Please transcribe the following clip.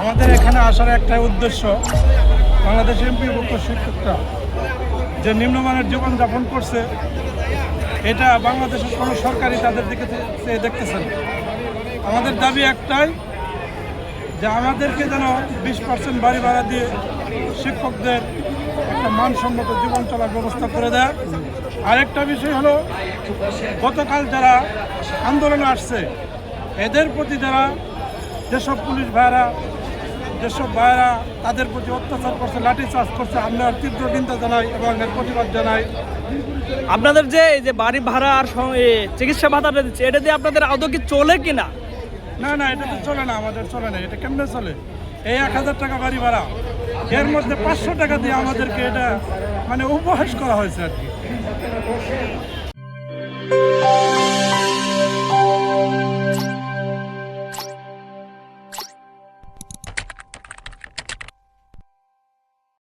আমাদের এখানে আসার একটাই উদ্দেশ্য বাংলাদেশ এমপিভুক্ত শিক্ষকরা যে নিম্নমানের জীবনযাপন করছে, এটা বাংলাদেশের কোনো সরকারই তাদের দিকে চে- চেয়ে দেখতেছে আমাদের দাবি একটাই যে আমাদেরকে যেন বিশ পার্সেন্ট বাড়ি ভাড়া দিয়ে শিক্ষকদের একটা মানসম্মত জীবন চলার ব্যবস্থা করে দেয়। আরেকটা বিষয় হলো, গতকাল যারা আন্দোলনে আসছে, এদের প্রতি যারা যেসব পুলিশ ভাইরা যেসব ভাইরা তাদের প্রতি অত্যাচার করছে লাঠি চার্জ করছে আমরা তীব্র নিন্দা জানাই এবং এর প্রতিবাদ জানাই। আপনাদের যে এই যে বাড়ি ভাড়া আর চিকিৎসা ভাতাটা দিচ্ছে এটা দিয়ে আপনাদের আদৌ কি চলে কিনা? না না এটা তো চলে না আমাদের চলে না এটা কেমনে চলে? এই এক হাজার টাকা বাড়ি ভাড়া এর মধ্যে পাঁচশো টাকা দিয়ে আমাদেরকে এটা মানে উপহাস করা হয়েছে আর কি।